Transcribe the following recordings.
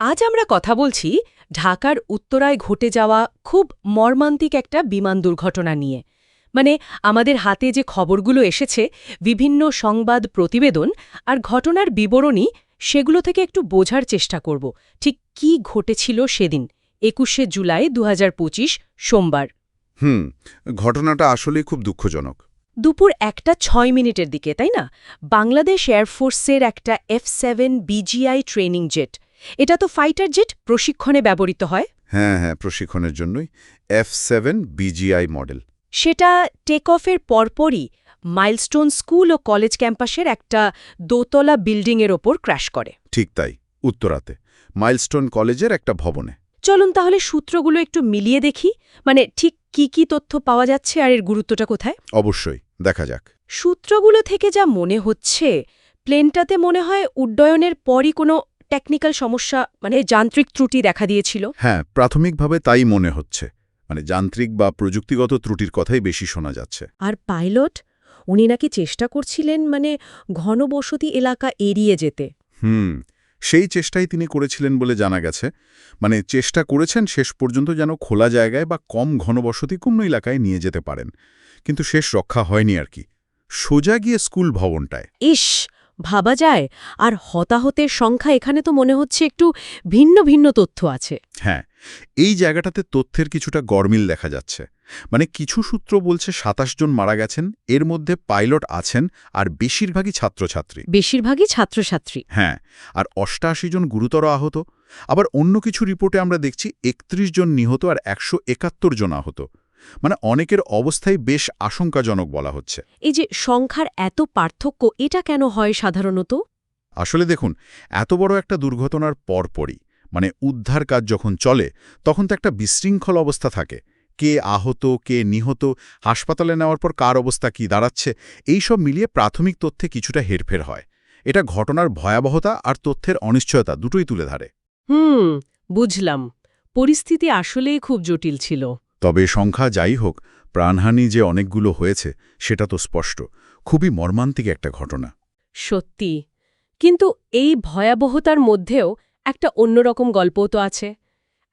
আজ আমরা কথা বলছি ঢাকার উত্তরায় ঘটে যাওয়া খুব মর্মান্তিক একটা বিমান দুর্ঘটনা নিয়ে। মানে আমাদের হাতে যে খবরগুলো এসেছে বিভিন্ন সংবাদ প্রতিবেদন আর ঘটনার বিবরণী সেগুলো থেকে একটু বোঝার চেষ্টা করব। ঠিক কি ঘটেছিল সেদিন একুশে জুলাই দু হাজার পঁচিশ সোমবার। হুম ঘটনাটা আসলেই খুব দুঃখজনক। দুপুর একটা ছয় মিনিটের দিকে তাই না? বাংলাদেশ এয়ারফোর্সের একটা F seven BGI training jet এটা তো ফাইটার জেট প্রশিক্ষণে ব্যবহৃত হয়। হ্যাঁ হ্যাঁ প্রশিক্ষণের জন্যই। এফ সেভেন বিজিআই মডেল সেটা টেক অফের পরপরই মাইলস্টোন স্কুল ও কলেজ ক্যাম্পাসের একটা দোতলা বিল্ডিংয়ের ওপর ক্র্যাশ করে। ঠিক তাই উত্তরাতে। মাইলস্টোন কলেজের একটা ভবনে। চলুন তাহলে সূত্রগুলো একটু মিলিয়ে দেখি। মানে ঠিক কি কি তথ্য পাওয়া যাচ্ছে আর এর গুরুত্বটা কোথায়? অবশ্যই দেখা যাক। সূত্রগুলো থেকে যা মনে হচ্ছে প্লেনটাতে মনে হয় উড্ডয়নের পরই কোনো টেকনিক্যাল সমস্যা মানে যান্ত্রিক ত্রুটি দেখা দিয়েছিল। হ্যাঁ প্রাথমিকভাবে তাই মনে হচ্ছে। মানে যান্ত্রিক বা প্রযুক্তিগত ত্রুটির কথাই বেশি শোনা যাচ্ছে। আর পাইলট উনি নাকি চেষ্টা করছিলেন মানে ঘনবসতি এলাকা এড়িয়ে যেতে। হুম সেই চেষ্টাই তিনি করেছিলেন বলে জানা গেছে। মানে চেষ্টা করেছেন শেষ পর্যন্ত যেন খোলা জায়গায় বা কম ঘনবসতিপূর্ণ এলাকায় নিয়ে যেতে পারেন। কিন্তু শেষ রক্ষা হয়নি আর কি। সোজা গিয়ে স্কুল ভবনটায়। ইস! ভাবা যায় আর হতাহতের সংখ্যা এখানে তো মনে হচ্ছে একটু ভিন্ন ভিন্ন তথ্য আছে। হ্যাঁ এই জায়গাটাতে তথ্যের কিছুটা গরমিল দেখা যাচ্ছে। মানে কিছু সূত্র বলছে সাতাশ জন মারা গেছেন এর মধ্যে পাইলট আছেন আর বেশিরভাগই ছাত্রছাত্রী। বেশিরভাগই ছাত্রছাত্রী। হ্যাঁ আর অষ্টাশি জন গুরুতর আহত আবার অন্য কিছু রিপোর্টে আমরা দেখছি একত্রিশ জন নিহত আর একশো একাত্তর জন আহত। মানে অনেকের অবস্থাই বেশ আশঙ্কাজনক বলা হচ্ছে। এই যে সংখ্যার এত পার্থক্য এটা কেন হয় সাধারণত? আসলে দেখুন এত বড় একটা দুর্ঘটনার পরপরই মানে উদ্ধার কাজ যখন চলে তখন তো একটা বিশৃঙ্খল অবস্থা থাকে। কে আহত কে নিহত হাসপাতালে নেওয়ার পর কার অবস্থা কি দাঁড়াচ্ছে এই সব মিলিয়ে প্রাথমিক তথ্যে কিছুটা হেরফের হয়। এটা ঘটনার ভয়াবহতা আর তথ্যের অনিশ্চয়তা দুটোই তুলে ধরে। হুম বুঝলাম। পরিস্থিতি আসলেই খুব জটিল ছিল। তবে সংখ্যা যাই হোক প্রাণহানি যে অনেকগুলো হয়েছে সেটা তো স্পষ্ট। খুবই মর্মান্তিক একটা ঘটনা। সত্যি। কিন্তু এই ভয়াবহতার মধ্যেও একটা অন্যরকম গল্পও তো আছে।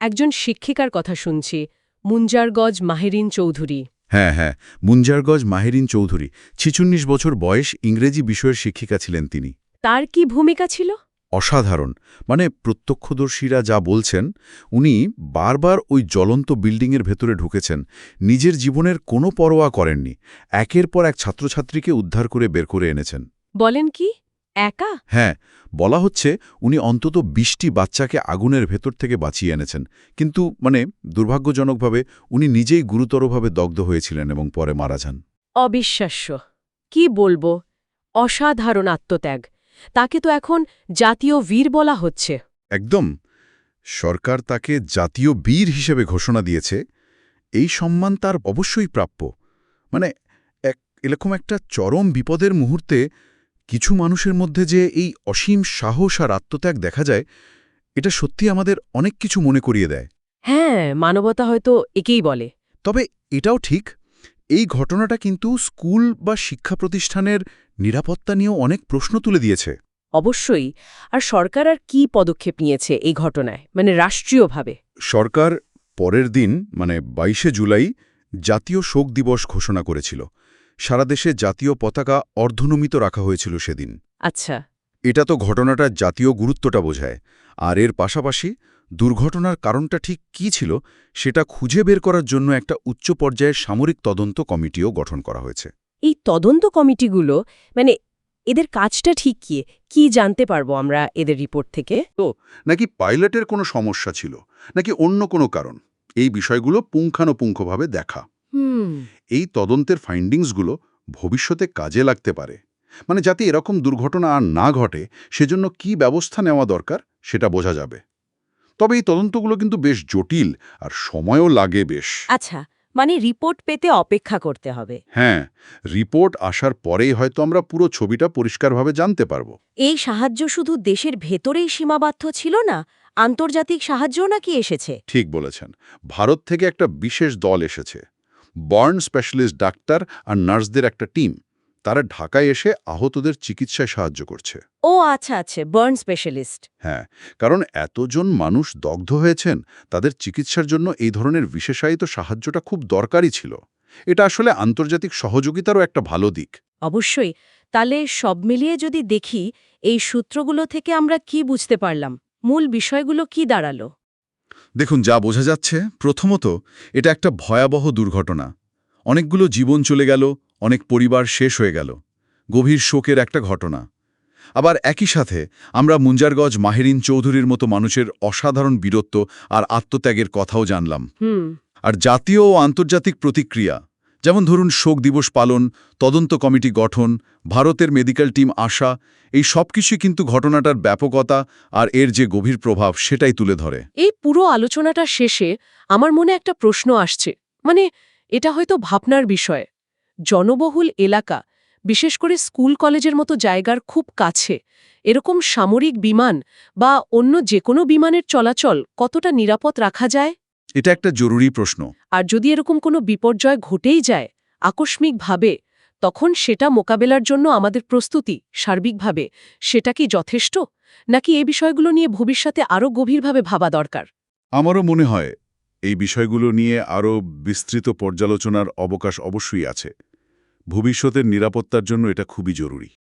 একজন শিক্ষিকার কথা শুনছি মুঞ্জারগজ মাহেরিন চৌধুরী। হ্যাঁ হ্যাঁ মুঞ্জারগজ মাহেরিন চৌধুরী। ছিচুন্নিশ বছর বয়স ইংরেজি বিষয়ের শিক্ষিকা ছিলেন তিনি। তার কি ভূমিকা ছিল? অসাধারণ। মানে প্রত্যক্ষদর্শীরা যা বলছেন উনি বারবার ওই জ্বলন্ত বিল্ডিংয়ের ভেতরে ঢুকেছেন। নিজের জীবনের কোনো পরোয়া করেননি। একের পর এক ছাত্রছাত্রীকে উদ্ধার করে বের করে এনেছেন। বলেন কি? একা? হ্যাঁ বলা হচ্ছে উনি অন্তত বিশটি বাচ্চাকে আগুনের ভেতর থেকে বাঁচিয়ে এনেছেন। কিন্তু মানে দুর্ভাগ্যজনকভাবে উনি নিজেই গুরুতরভাবে দগ্ধ হয়েছিলেন এবং পরে মারা যান। অবিশ্বাস্য। কি বলব? অসাধারণ আত্মত্যাগ। তাকে তো এখন জাতীয় বীর বলা হচ্ছে। একদম। সরকার তাকে জাতীয় বীর হিসেবে ঘোষণা দিয়েছে। এই সম্মান তার অবশ্যই প্রাপ্য। মানে এক এরকম একটা চরম বিপদের মুহূর্তে কিছু মানুষের মধ্যে যে এই অসীম সাহস আর আত্মত্যাগ দেখা যায় এটা সত্যি আমাদের অনেক কিছু মনে করিয়ে দেয়। হ্যাঁ মানবতা হয়তো একেই বলে। তবে এটাও ঠিক এই ঘটনাটা কিন্তু স্কুল বা শিক্ষা প্রতিষ্ঠানের নিরাপত্তা নিয়েও অনেক প্রশ্ন তুলে দিয়েছে। অবশ্যই। আর সরকার আর কি পদক্ষেপ নিয়েছে এই ঘটনায়? মানে রাষ্ট্রীয়ভাবে? সরকার পরের দিন মানে বাইশে জুলাই জাতীয় শোক দিবস ঘোষণা করেছিল। সারা দেশে জাতীয় পতাকা অর্ধনমিত রাখা হয়েছিল সেদিন। আচ্ছা। এটা তো ঘটনাটার জাতীয় গুরুত্বটা বোঝায়। আর এর পাশাপাশি দুর্ঘটনার কারণটা ঠিক কী ছিল সেটা খুঁজে বের করার জন্য একটা উচ্চ পর্যায়ের সামরিক তদন্ত কমিটিও গঠন করা হয়েছে। এই তদন্ত কমিটিগুলো মানে এদের কাজটা ঠিক কি? কি জানতে পারব আমরা এদের রিপোর্ট থেকে? তো নাকি পাইলটের কোনো সমস্যা ছিল নাকি অন্য কোনো কারণ? এই বিষয়গুলো পুঙ্খানুপুঙ্খভাবে দেখা। হুম। এই তদন্তের ফাইন্ডিংসগুলো ভবিষ্যতে কাজে লাগতে পারে। মানে যাতে এরকম দুর্ঘটনা আর না ঘটে সেজন্য কি ব্যবস্থা নেওয়া দরকার সেটা বোঝা যাবে। তবে এই তদন্তগুলো কিন্তু বেশ জটিল আর সময়ও লাগে বেশ। আচ্ছা মানে রিপোর্ট পেতে অপেক্ষা করতে হবে। হ্যাঁ রিপোর্ট আসার পরেই হয়তো আমরা পুরো ছবিটা পরিষ্কারভাবে জানতে পারব। এই সাহায্য শুধু দেশের ভেতরেই সীমাবদ্ধ ছিল না আন্তর্জাতিক সাহায্যও নাকি এসেছে? ঠিক বলেছেন। ভারত থেকে একটা বিশেষ দল এসেছে। বার্ন স্পেশালিস্ট ডাক্তার আর নার্সদের একটা টিম। তারা ঢাকায় এসে আহতদের চিকিৎসায় সাহায্য করছে। ও আচ্ছা আচ্ছা বার্ন স্পেশালিস্ট। হ্যাঁ কারণ এতজন মানুষ দগ্ধ হয়েছেন তাদের চিকিৎসার জন্য এই ধরনের বিশেষায়িত সাহায্যটা খুব দরকারি ছিল। এটা আসলে আন্তর্জাতিক সহযোগিতারও একটা ভালো দিক। অবশ্যই তাহলে সব মিলিয়ে যদি দেখি এই সূত্রগুলো থেকে আমরা কি বুঝতে পারলাম? মূল বিষয়গুলো কি দাঁড়াল? দেখুন যা বোঝা যাচ্ছে প্রথমত এটা একটা ভয়াবহ দুর্ঘটনা। অনেকগুলো জীবন চলে গেল অনেক পরিবার শেষ হয়ে গেল। গভীর শোকের একটা ঘটনা। আবার একই সাথে আমরা মুঞ্জারগজ মাহেরিন চৌধুরীর মতো মানুষের অসাধারণ বীরত্ব আর আত্মত্যাগের কথাও জানলাম। আর জাতীয় ও আন্তর্জাতিক প্রতিক্রিয়া যেমন ধরুন শোক দিবস পালন তদন্ত কমিটি গঠন ভারতের মেডিকেল টিম আসা এই সব কিছুই কিন্তু ঘটনাটার ব্যাপকতা আর এর যে গভীর প্রভাব সেটাই তুলে ধরে। এই পুরো আলোচনাটা শেষে আমার মনে একটা প্রশ্ন আসছে। মানে এটা হয়তো ভাবনার বিষয়। জনবহুল এলাকা বিশেষ করে স্কুল কলেজের মতো জায়গার খুব কাছে। এরকম সামরিক বিমান বা অন্য যে কোনো বিমানের চলাচল কতটা নিরাপদ রাখা যায়? এটা একটা জরুরি প্রশ্ন। আর যদি এরকম কোনো বিপর্যয় ঘটেই যায় আকস্মিকভাবে তখন সেটা মোকাবেলার জন্য আমাদের প্রস্তুতি সার্বিকভাবে সেটা কি যথেষ্ট? নাকি এই বিষয়গুলো নিয়ে ভবিষ্যতে আরও গভীরভাবে ভাবা দরকার? আমারও মনে হয় এই বিষয়গুলো নিয়ে আরও বিস্তৃত পর্যালোচনার অবকাশ অবশ্যই আছে। ভবিষ্যতের নিরাপত্তার জন্য এটা খুবই জরুরি।